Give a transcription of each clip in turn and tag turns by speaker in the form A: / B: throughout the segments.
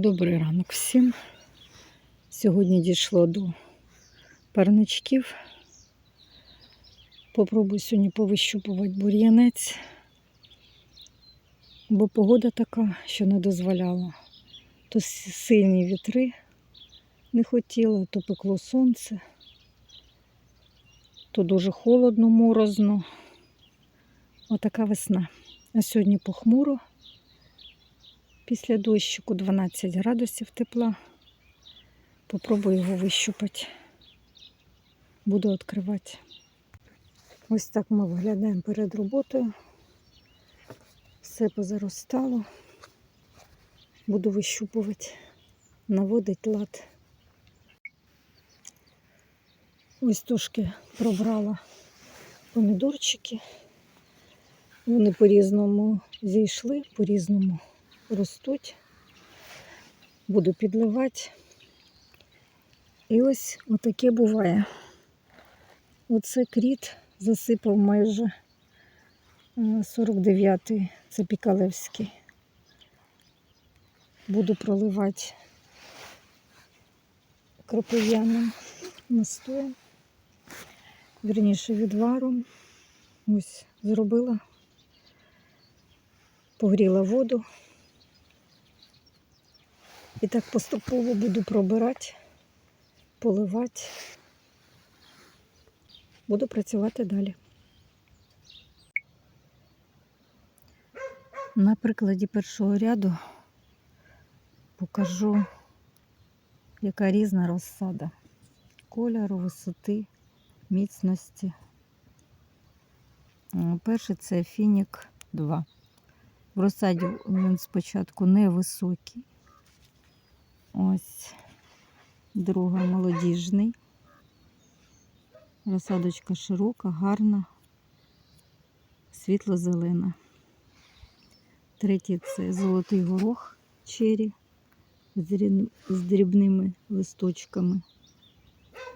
A: Добрий ранок всім. Сьогодні дійшло до парничків. Попробую сьогодні повищупувати бур'янець, бо погода така, що не дозволяла. То сильні вітри не хотіла, то пекло сонце, то дуже холодно, морозно. Отака весна. А сьогодні похмуро. Після дощику 12 градусів тепла. Попробую його вищупати. Буду відкривати. Ось так ми виглядаємо перед роботою. Все позаростало. Буду вищупувати, наводити лад. Ось трошки пробрала помідорчики. Вони по-різному зійшли, по-різному ростуть. Буду підливати. І ось отаке буває. Оце кріт засипав майже е, 49-й, це Пікалевський. Буду проливати кропив'яним настоєм, вірніше відваром. Ось зробила, погріла воду. І так поступово буду пробирати, поливати. Буду працювати далі. На прикладі першого ряду покажу, яка різна розсада кольору, висоти, міцності. Перший це фінік 2. В розсаді він спочатку невисокий. Ось друга молодіжний. Розсадочка широка, гарна, світло-зелена. Третій це золотий горох чері з дрібними листочками,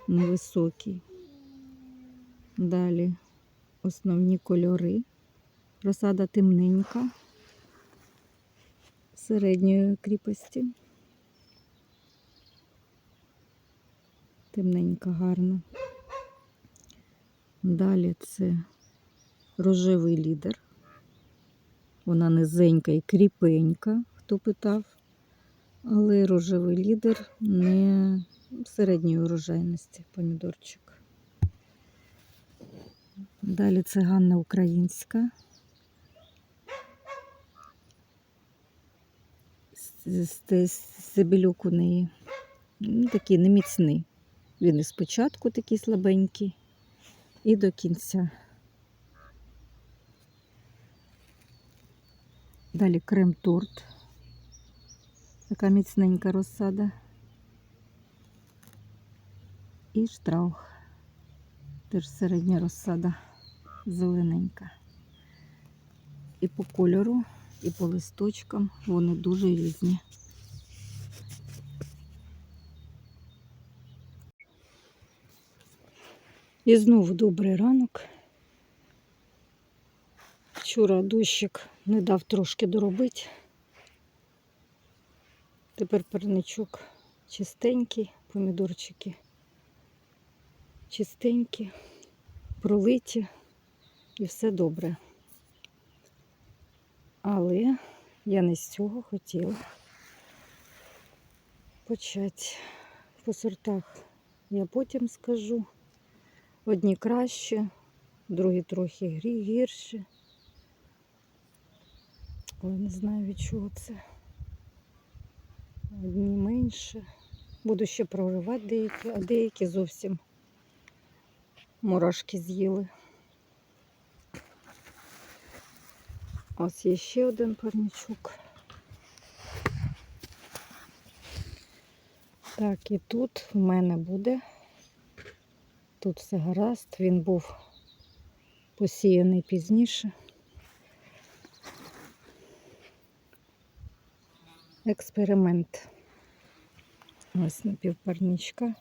A: невисокий. Далі основні кольори. Розсада темненька, середньої кріпості. Темненька, гарна. Далі це рожевий лідер. Вона низенька і кріпенька, хто питав. Але рожевий лідер не середньої урожайності помідорчик. Далі це Ганна Українська. С- с- у неї ну, такий неміцний. Він і спочатку такий слабенький, і до кінця. Далі крем-торт. Така міцненька розсада. І штраух. Теж середня розсада зелененька. І по кольору, і по листочкам вони дуже різні. І знову добрий ранок. Вчора дощик не дав трошки доробити. Тепер парничок чистенький, помідорчики чистенькі, пролиті і все добре. Але я не з цього хотіла почати по сортах. Я потім скажу. Одні краще, другі трохи гірші. Але не знаю від чого це. Одні менше. Буду ще проривати деякі, а деякі зовсім мурашки з'їли. Ось є ще один парничок. Так, і тут в мене буде. Тут все гаразд, він був посіяний пізніше. Експеримент. Ось напівпарничка.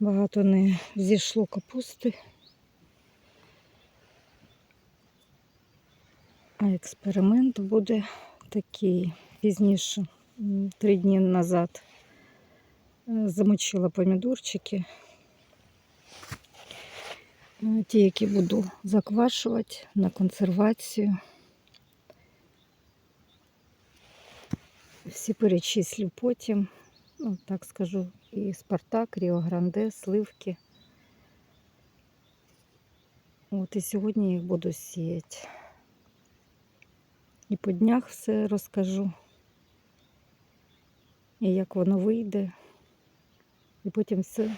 A: Багато не зійшло капусти. А експеримент буде такий пізніше три дні назад е, замочила помідорчики. Е, Ті, які буду заквашувати на консервацію. Всі перечислю потім. Ну, так скажу, і Спартак, Ріо Гранде, сливки. От і сьогодні їх буду сіяти. І по днях все розкажу. І як воно вийде. І потім все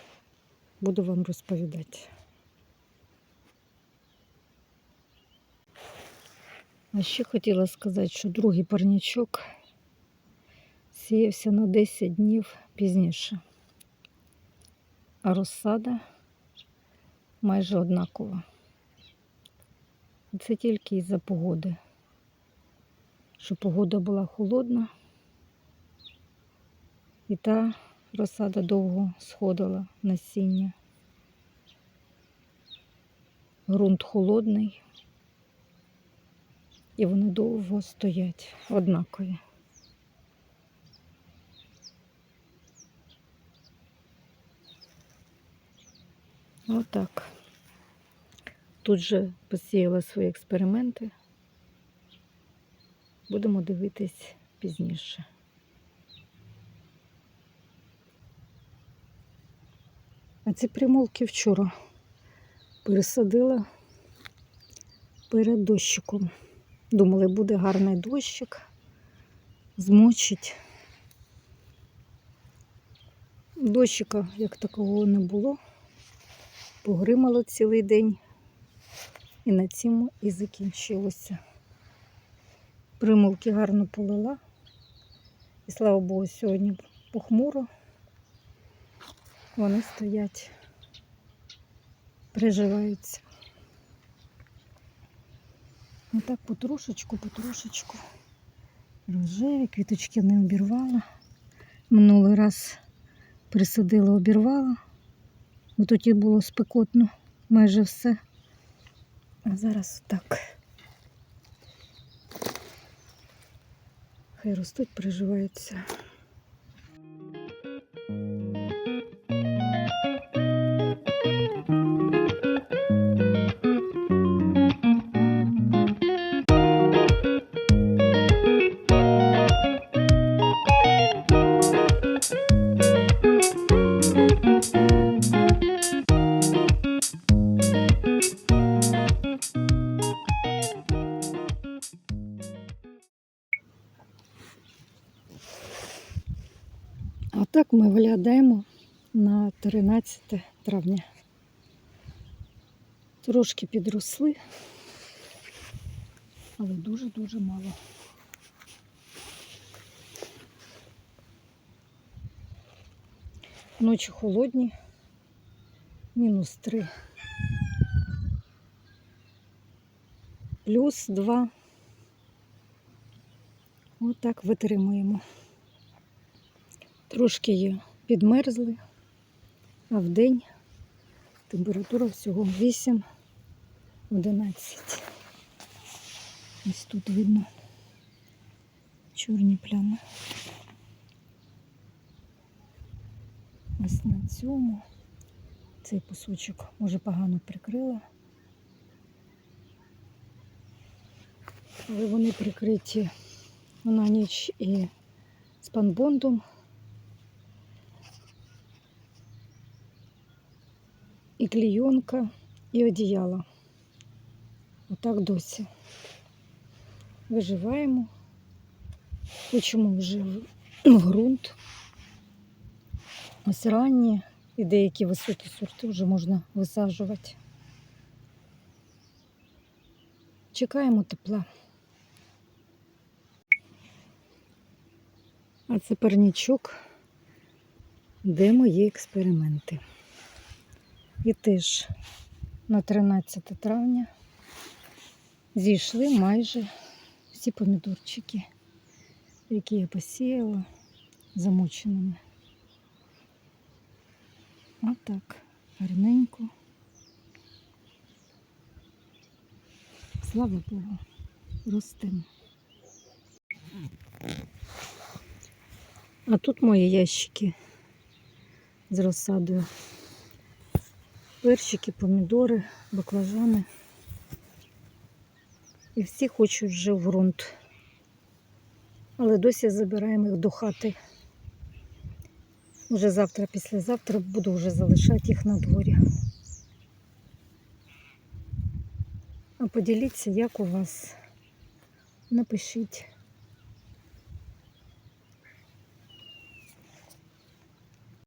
A: буду вам розповідати. А ще хотіла сказати, що другий парнічок сіявся на 10 днів пізніше. А розсада майже однакова. Це тільки із-за погоди. Що погода була холодна, і та розсада довго сходила насіння. Грунт холодний, і вони довго стоять однакові. Отак. Тут же посіяла свої експерименти. Будемо дивитись пізніше. А ці примулки вчора пересадила перед дощиком. Думали, буде гарний дощик, змочить. Дощика як такого не було. Погримало цілий день. І на цьому і закінчилося. Примулки гарно полила. І слава Богу, сьогодні похмуро. Вони стоять, приживаються. Отак потрошечку, потрошечку. Рожеві, квіточки не обірвала. Минулий раз присадила, обірвала, бо тоді було спекотно майже все. А зараз так. Хай ростуть, приживаються. Так ми виглядаємо на 13 травня. Трошки підросли, але дуже-дуже мало. Ночі холодні, мінус 3. Плюс 2. Отак витримуємо. Трошки є підмерзли, а в день температура всього 8-11. Ось тут видно чорні плями. Ось на цьому цей кусочок може погано прикрила. Але вони прикриті на ніч і спанбондом. І клійонка, і одіяло. Отак досі. Виживаємо, хочемо вже в в ґрунт. Ось ранні і деякі високі сорти вже можна висаджувати. Чекаємо тепла. А це парнічок, де мої експерименти. І теж на 13 травня зійшли майже всі помідорчики, які я посіяла замоченими. Отак, гарненько. Слава Богу, ростемо. А тут мої ящики з розсадою. Перчики, помідори, баклажани. І всі хочуть вже в ґрунт. Але досі забираємо їх до хати. Уже завтра, післязавтра буду вже залишати їх на дворі. А поділіться, як у вас. Напишіть.